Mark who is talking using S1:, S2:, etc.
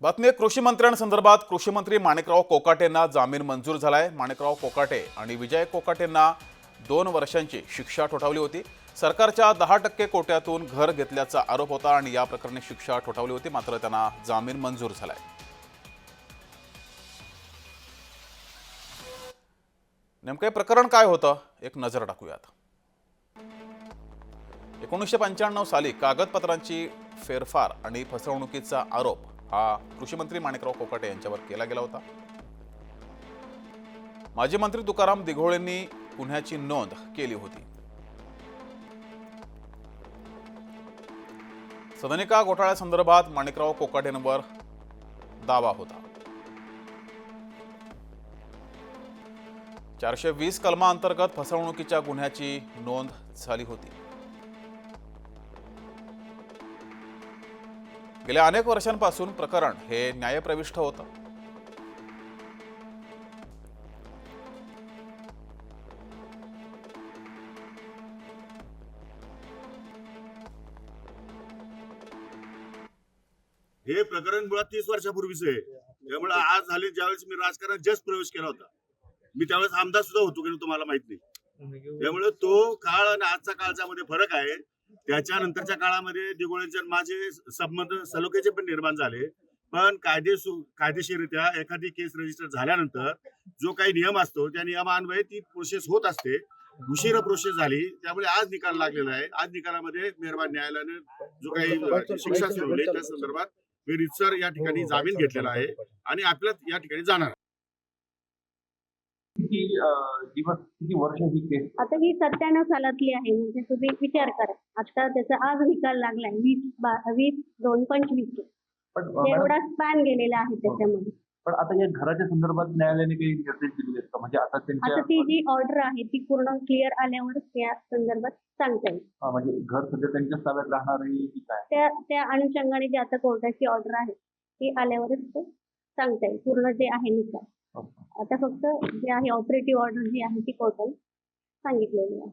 S1: बातमी कृषी मंत्र्यांसंदर्भात कृषी मंत्री माणिकराव कोकाटेंना जामीन मंजूर झालाय. माणिकराव कोकाटे आणि विजय कोकाटेंना दोन वर्षांची शिक्षा ठोठावली होती. सरकारच्या दहा टक्के कोट्यातून घर घेतल्याचा आरोप होता आणि या प्रकरणी शिक्षा ठोठावली होती मात्र त्यांना जामीन मंजूर झालाय. नेमकं हे प्रकरण काय होतं? एक नजर टाकूयात. एकोणीसशे पंच्याण्णव साली कागदपत्रांची फेरफार आणि फसवणुकीचा आरोप हा कृषीमंत्री माणिकराव कोकाटे यांच्यावर केला गेला होता. माजी मंत्री तुकाराम दिघोळेंनी गुन्ह्याची नोंद केली होती. सदनिका घोटाळ्यासंदर्भात माणिकराव कोकाटेंवर दावा होता. चारशे वीस कलमांतर्गत फसवणुकीच्या गुन्ह्याची नोंद झाली होती. गेल्या अनेक वर्षांपासून प्रकरण हे न्यायप्रविष्ट होतं.
S2: हे प्रकरण मुळात तीस वर्षापूर्वीच आहे. त्यामुळे आज झाले ज्यावेळेस मी राजकारणात जस्ट प्रवेश केला होता. मी त्यावेळेस आमदार सुद्धा होतो की नाही तुम्हाला माहीत नाही. त्यामुळे तो काळ आणि आजचा काळचा मध्ये फरक आहे. त्याच्यानंतरच्या काळामध्ये दिगोळेंचे माझे संबंध सलोख्याचे पण निर्माण झाले. पण कायदे कायदेशीररित्या एखादी केस रजिस्टर झाल्यानंतर जो काही नियम असतो त्या नियमान्वये ती प्रोसेस होत असते. उशिरा प्रोसेस झाली. त्यामुळे आज निकाल लागलेला आहे. आज निकालामध्ये मेहरबान न्यायालयाने जो काही शिक्षा सुनावली त्या संदर्भात मी रितसर या ठिकाणी जामीन घेतलेला आहे आणि आपल्यात या ठिकाणी जाणार
S3: किती दिवस किती वर्ष ही केस
S4: आता ही सत्त्याण्णव सालातली आहे म्हणजे तुम्ही विचार करा. आता त्याचा आज निकाल लागलाय वीस बा- वीस दोन पंचवीस.
S3: पण अं, मॅडम,
S4: एवढा स्पॅन गेलेला आहे त्याच्यामध्ये.
S3: पण आता या घराच्या संदर्भात न्यायालयाने काही निर्देश दिले आहेत का? म्हणजे आता
S4: आता
S3: त्यांच्या
S4: ती जी ऑर्डर आहे ती पूर्ण क्लिअर आल्यावर या संदर्भात सांगता येईल.
S3: म्हणजे घर सध्या त्यांच्या ताब्यात राहणार आहे की काय?
S4: त्या त्या अनुषंगाने जी आता कोर्टाची ऑर्डर आहे ती आल्यावरच ते सांगता येईल पूर्ण जे आहे निकाल. आता फक्त जे आहे ऑपरेटिव्ह ऑर्डर जी आहे ती टोटल सांगितलेली आहे.